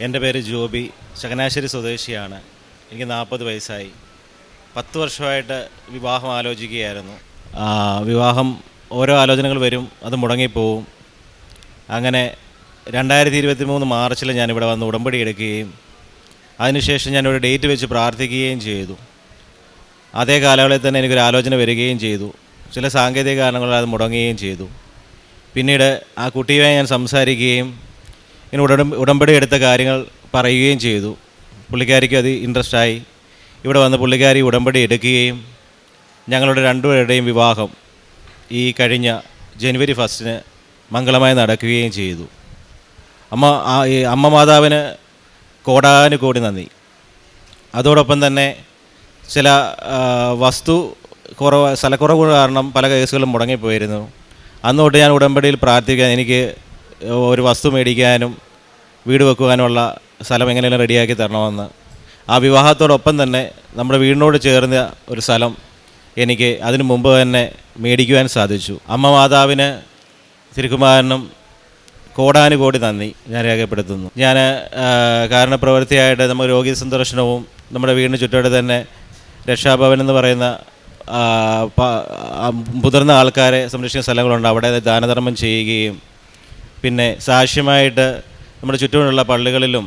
എന്റെ പേര് ജോബി. ചങ്ങനാശ്ശേരി സ്വദേശിയാണ്. എനിക്ക് നാൽപ്പത് വയസ്സായി. പത്ത് വർഷമായിട്ട് വിവാഹം ആലോചിക്കുകയായിരുന്നു. വിവാഹം ഓരോ ആലോചനകൾ വരും അത് മുടങ്ങിപ്പോവും. അങ്ങനെ രണ്ടായിരത്തി ഇരുപത്തി മൂന്ന് മാർച്ചിൽ ഞാനിവിടെ വന്ന് ഉടമ്പടി എടുക്കുകയും അതിനുശേഷം ഞാനൊരു ഡേറ്റ് വെച്ച് പ്രാർത്ഥിക്കുകയും ചെയ്തു. അതേ കാലയളവിൽ തന്നെ എനിക്കൊരു ആലോചന വരികയും ചെയ്തു. ചില സാങ്കേതിക കാരണങ്ങളാൽ അത് മുടങ്ങുകയും ചെയ്തു. പിന്നീട് ആ കുട്ടിയുമായി ഞാൻ സംസാരിക്കുകയും ഇങ്ങനെ ഉടമ്പ ഉടമ്പടി എടുത്ത കാര്യങ്ങൾ പറയുകയും ചെയ്തു. പുള്ളിക്കാരിക്ക് അത് ഇൻട്രസ്റ്റായി ഇവിടെ വന്ന് പുള്ളിക്കാരി ഉടമ്പടി എടുക്കുകയും ഞങ്ങളുടെ രണ്ടുപേരുടെയും വിവാഹം ഈ കഴിഞ്ഞ ജനുവരി ഫസ്റ്റിന് മംഗളമായി നടക്കുകയും ചെയ്തു. അമ്മ അമ്മ മാതാവിന് കോടാനുകോടി നന്ദി. അതോടൊപ്പം തന്നെ ചില വസ്തു കുറവ് സ്ഥലക്കുറവ് കാരണം പല കേസുകളും മുടങ്ങിപ്പോയിരുന്നു. അന്നോട്ട് ഞാൻ ഉടമ്പടിയിൽ പ്രാർത്ഥിക്കാൻ എനിക്ക് ഒരു വസ്തു മേടിക്കാനും വീട് വെക്കുവാനുമുള്ള സ്ഥലം എങ്ങനെയെങ്കിലും റെഡിയാക്കി തരണമെന്ന്. ആ വിവാഹത്തോടൊപ്പം തന്നെ നമ്മുടെ വീടിനോട് ചേർന്ന ഒരു സ്ഥലം എനിക്ക് അതിനു മുമ്പ് തന്നെ മേടിക്കുവാൻ സാധിച്ചു. അമ്മ മാതാവിന് തിരുക്കുമാരനും കോടാനുകോടി നന്ദി ഞാൻ രേഖപ്പെടുത്തുന്നു. ഞാൻ കാരണപ്രവൃത്തിയായിട്ട് നമ്മൾ രോഗി സന്ദർശനവും നമ്മുടെ വീടിന് ചുറ്റോടെ തന്നെ രക്ഷാഭവൻ എന്ന് പറയുന്ന മുതിർന്ന ആൾക്കാരെ സംരക്ഷിക്കുന്ന സ്ഥലങ്ങളുണ്ട്. അവിടെ ദാനധർമ്മം ചെയ്യുകയും പിന്നെ സാക്ഷ്യമായിട്ട് നമ്മുടെ ചുറ്റുമുള്ള പള്ളികളിലും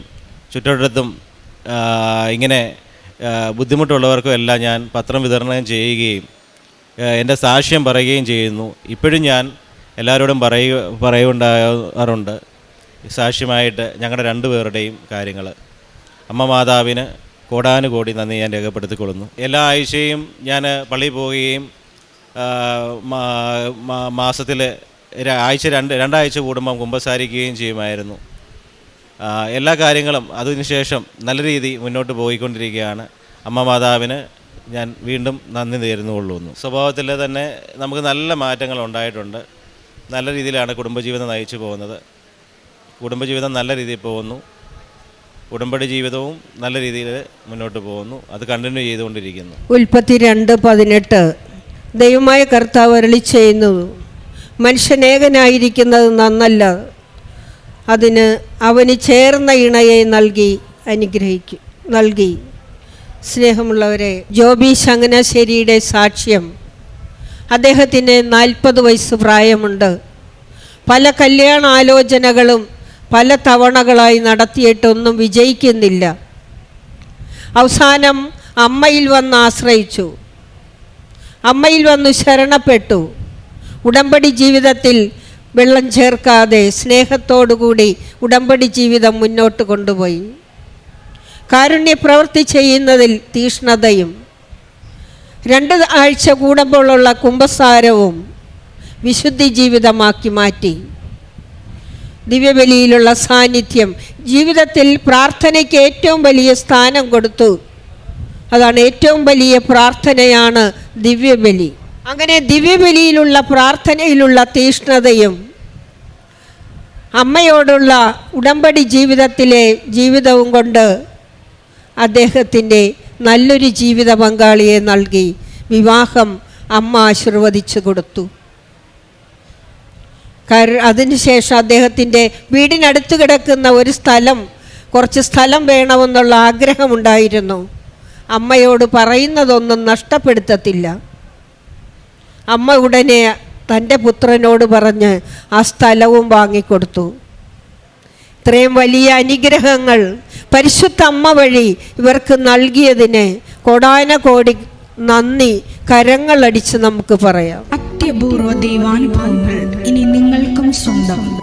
ചുറ്റുവട്ടത്തും ഇങ്ങനെ ബുദ്ധിമുട്ടുള്ളവർക്കും എല്ലാം ഞാൻ പത്രം വിതരണം ചെയ്യുകയും എന്റെ സാക്ഷ്യം പറയുകയും ചെയ്യുന്നു. ഇപ്പോഴും ഞാൻ എല്ലാവരോടും പറയുക പറയുണ്ടാകാറുണ്ട്. സാക്ഷ്യമായിട്ട് ഞങ്ങളുടെ രണ്ടുപേരുടെയും കാര്യങ്ങൾ. അമ്മ മാതാവിന് കോടാനുകോടി നന്ദി ഞാൻ രേഖപ്പെടുത്തിക്കൊള്ളുന്നു. എല്ലാ ആഴ്ചയും ഞാൻ പള്ളിയിൽ പോവുകയും മാസത്തിൽ ആഴ്ച രണ്ട് രണ്ടാഴ്ച കൂടുമ്പം കുമ്പസാരിക്കുകയും ചെയ്യുമായിരുന്നു. എല്ലാ കാര്യങ്ങളും അതിനുശേഷം നല്ല രീതി മുന്നോട്ട് പോയിക്കൊണ്ടിരിക്കുകയാണ്. അമ്മ മാതാവിന് ഞാൻ വീണ്ടും നന്ദി നേരുന്നുകൊള്ളുന്നു സ്വഭാവത്തിൽ തന്നെ നമുക്ക് നല്ല മാറ്റങ്ങൾ ഉണ്ടായിട്ടുണ്ട്. നല്ല രീതിയിലാണ് കുടുംബജീവിതം നയിച്ചു പോകുന്നത്. കുടുംബജീവിതം നല്ല രീതിയിൽ പോകുന്നു. ഉടമ്പടി ജീവിതവും നല്ല രീതിയിൽ മുന്നോട്ട് പോകുന്നു. അത് കണ്ടിന്യൂ ചെയ്തുകൊണ്ടിരിക്കുന്നു. ഉൽപ്പത്തി രണ്ട് പതിനെട്ട്. ദൈവമായ കർത്താവ് അരളി ചെയ്യുന്നു. മനുഷ്യനേകനായിരിക്കുന്നത് നന്നല്ല. അതിന് അവന് ചേർന്ന ഇണയെ നൽകി അനുഗ്രഹിക്കും നൽകി. സ്നേഹമുള്ളവരെ ജോബി ചങ്ങനാശ്ശേരിയുടെ സാക്ഷ്യം. അദ്ദേഹത്തിന് നാൽപ്പത് വയസ്സ് പ്രായമുണ്ട്. പല കല്യാണാലോചനകളും പല തവണകളായി നടത്തിയിട്ടൊന്നും വിജയിക്കുന്നില്ല. അവസാനം അമ്മയിൽ വന്ന് ആശ്രയിച്ചു. അമ്മയിൽ വന്ന് ശരണപ്പെട്ടു. ഉടമ്പടി ജീവിതത്തിൽ വെള്ളം ചേർക്കാതെ സ്നേഹത്തോടുകൂടി ഉടമ്പടി ജീവിതം മുന്നോട്ട് കൊണ്ടുപോയി. കാരുണ്യ പ്രവൃത്തി ചെയ്യുന്നതിൽ തീഷ്ണതയും രണ്ട് ആഴ്ച കൂടുമ്പോഴുള്ള കുംഭസാരവും വിശുദ്ധി ജീവിതമാക്കി മാറ്റി. ദിവ്യബലിയിലുള്ള സാന്നിധ്യം ജീവിതത്തിൽ പ്രാർത്ഥനയ്ക്ക് ഏറ്റവും വലിയ സ്ഥാനം കൊടുത്തു. അതാണ് ഏറ്റവും വലിയ പ്രാർത്ഥനയാണ് ദിവ്യബലി. അങ്ങനെ ദിവ്യബലിയിലുള്ള പ്രാർത്ഥനയിലുള്ള തീഷ്ണതയും അമ്മയോടുള്ള ഉടമ്പടി ജീവിതത്തിലെ ജീവിതവും കൊണ്ട് അദ്ദേഹത്തിന്റെ നല്ലൊരു ജീവിത പങ്കാളിയെ നൽകി വിവാഹം അമ്മ ആശീർവദിച്ചു കൊടുത്തു. അതിനുശേഷം അദ്ദേഹത്തിന്റെ വീടിനടുത്ത് കിടക്കുന്ന ഒരു സ്ഥലം കുറച്ച് സ്ഥലം വേണമെന്നുള്ള ആഗ്രഹമുണ്ടായിരുന്നു. അമ്മയോട് പറയുന്നതൊന്നും നഷ്ടപ്പെടുത്തത്തില്ല. അമ്മ ഉടനെ തന്റെ പുത്രനോട് പറഞ്ഞ് ആ സ്ഥലവും വാങ്ങിക്കൊടുത്തു. ഇത്രയും വലിയ അനുഗ്രഹങ്ങൾ പരിശുദ്ധ അമ്മ വഴി ഇവർക്ക് നൽകിയതിന് കൊടാന കോടി നന്ദി കരങ്ങളടിച്ച് നമുക്ക് പറയാം. അത്യപൂർവ ദൈവാനുഭവങ്ങൾ ഇനി നിങ്ങൾക്കും സ്വന്തം.